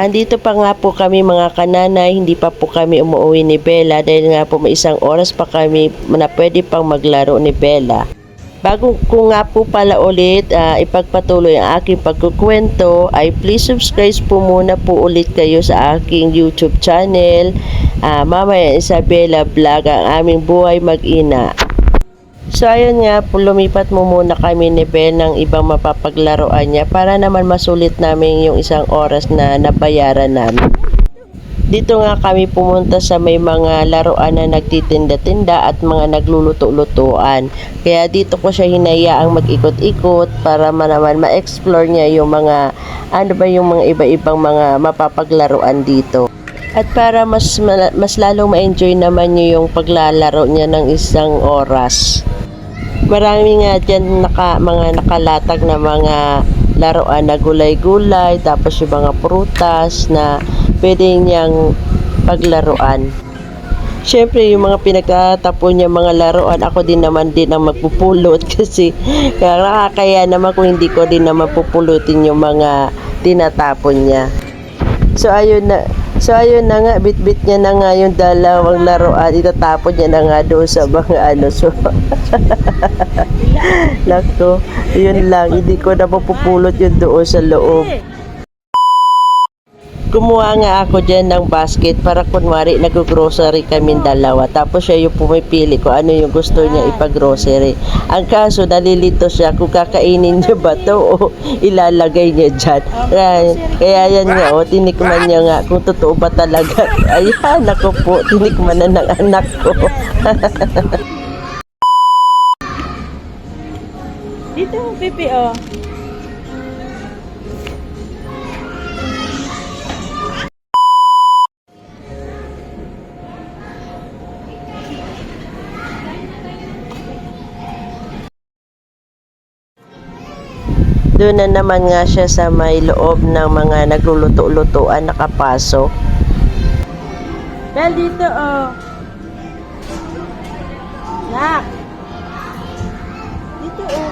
Andito pa nga po kami mga kananay, hindi pa po kami umuwi ni Bella dahil nga po may isang oras pa kami na pwede pang maglaro ni Bella. Bago ko nga po pala ulit ah, ipagpatuloy ang aking pagkukwento ay please subscribe po muna po ulit kayo sa aking YouTube channel Ah, Mama Isabella Vlog ang aming buhay mag-ina. So ayun nga lumipat mo muna kami ni Ben ng ibang mapapaglaruan niya para naman masulit namin yung isang oras na nabayaran namin. Dito nga kami pumunta sa may mga laruan na nagtitinda-tinda at mga nagluluto-lutuan. Kaya dito ko siya hinayaang mag-ikot-ikot para man naman ma-explore niya yung mga ano ba yung mga iba-ibang mga mapapaglaruan dito. At para mas mas lalong ma-enjoy naman niyo yung paglalaro niya ng isang oras. Marami nga dyan naka, mga nakalatag na mga laruan na gulay-gulay, tapos yung mga prutas na pwede niyang paglaruan. Siyempre, yung mga pinagtatapon niya mga laruan, ako din naman din ang magpupulot kasi kaya nakakaya naman kung hindi ko din naman pupulutin yung mga tinatapon niya. So ayun na So ayun na nga bit-bit niya na nga yung dalawang laruan. Itatapon niya na nga doon sa mga ano so. Nako, yun lang. Hindi ko na mapupulot yun doon sa loob. Kumuha nga ako dyan ng basket para kunwari nag-grocery kami dalawa. Tapos siya yung pumipili ko ano yung gusto niya ipag-grocery. Ang kaso, nalilito siya kung kakainin niya ba to o ilalagay niya dyan. Kaya, kaya yan nga, o, tinikman niya nga kung totoo ba talaga. Ayan, ako po, tinikman na ng anak ko. Dito, Pipi, oh. Doon na naman nga siya sa may loob ng mga nagluluto-lutuan nakapasok. Bel, dito, oh. Nak. Dito, oh.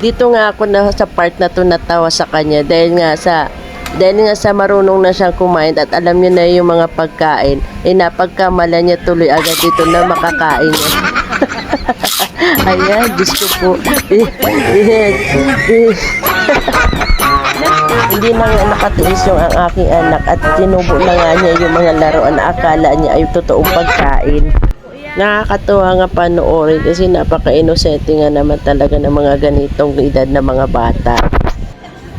Dito nga ako na sa part na to natawa sa kanya dahil nga sa dahil nga sa marunong na siyang kumain at alam niya na yung mga pagkain, eh napagkamala niya tuloy agad dito na makakain niya. Ayan, ko po. Hindi na nga nakatiis yung ang aking anak at sinubo na nga niya yung mga laruan na akala niya ay totoong pagkain. Nakakatuwa nga panoorin kasi napaka-inosente nga naman talaga ng mga ganitong edad na mga bata.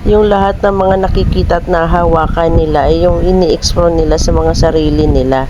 Yung lahat ng mga nakikita at nahawakan nila ay yung ini-explore nila sa mga sarili nila.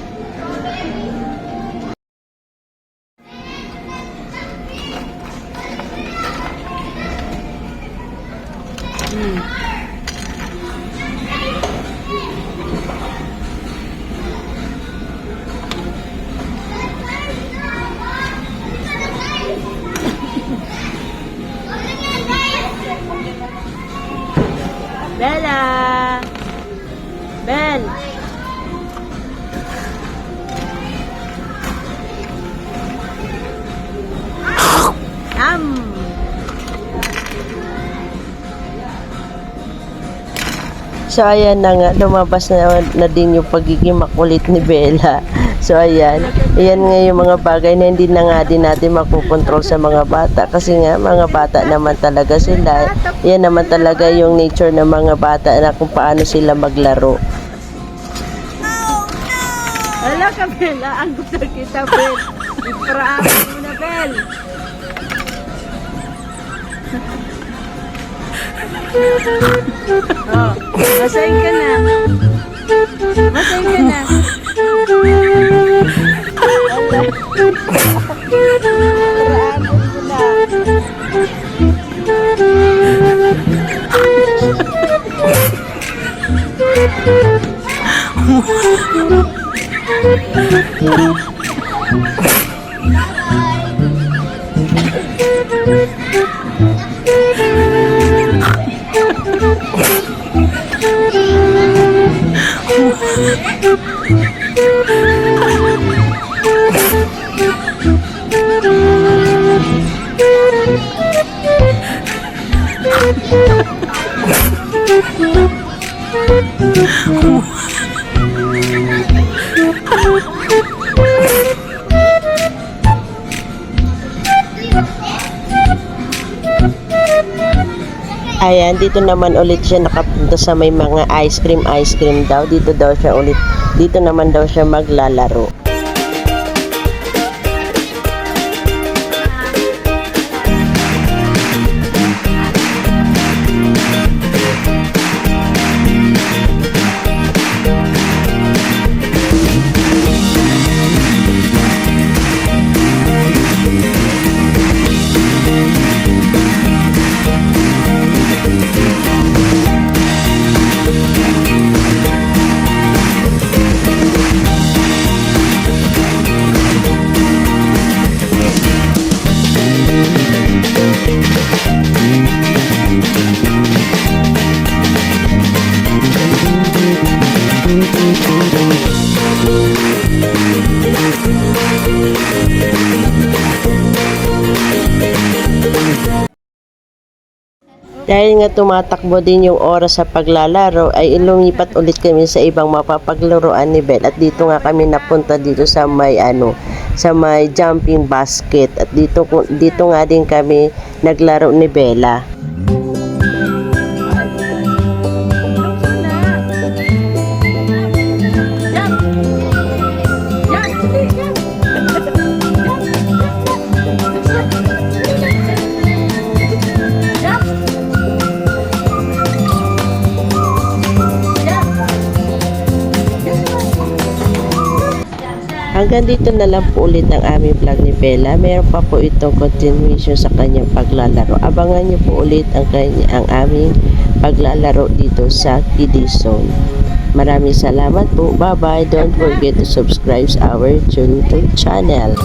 So ayan na nga, lumabas na, na din yung pagiging makulit ni Bella. So ayan, ayan nga yung mga bagay na hindi na nga din natin makukontrol sa mga bata. Kasi nga, mga bata naman talaga sila. Yan naman talaga yung nature ng mga bata na kung paano sila maglaro. Wala ka, Bella. Ang gusto kita, Bel. Iparaamin mo na, Bel. Masayin ka na. Masayin ka na. Iparaamin Ha dito naman ulit siya nakapunta sa may mga ice cream, ice cream daw. Dito daw siya ulit, dito naman daw siya maglalaro. Dahil nga tumatakbo din yung oras sa paglalaro ay ilumipat ulit kami sa ibang mapapaglaruan ni Belle at dito nga kami napunta dito sa may ano sa may jumping basket at dito dito nga din kami naglaro ni Bella. Hanggang dito na lang po ulit ang aming vlog ni Bella. Meron pa po itong continuation sa kanyang paglalaro. Abangan niyo po ulit ang, kanya, ang aming paglalaro dito sa Kiddie Zone. Maraming salamat po. Bye-bye. Don't forget to subscribe our YouTube channel.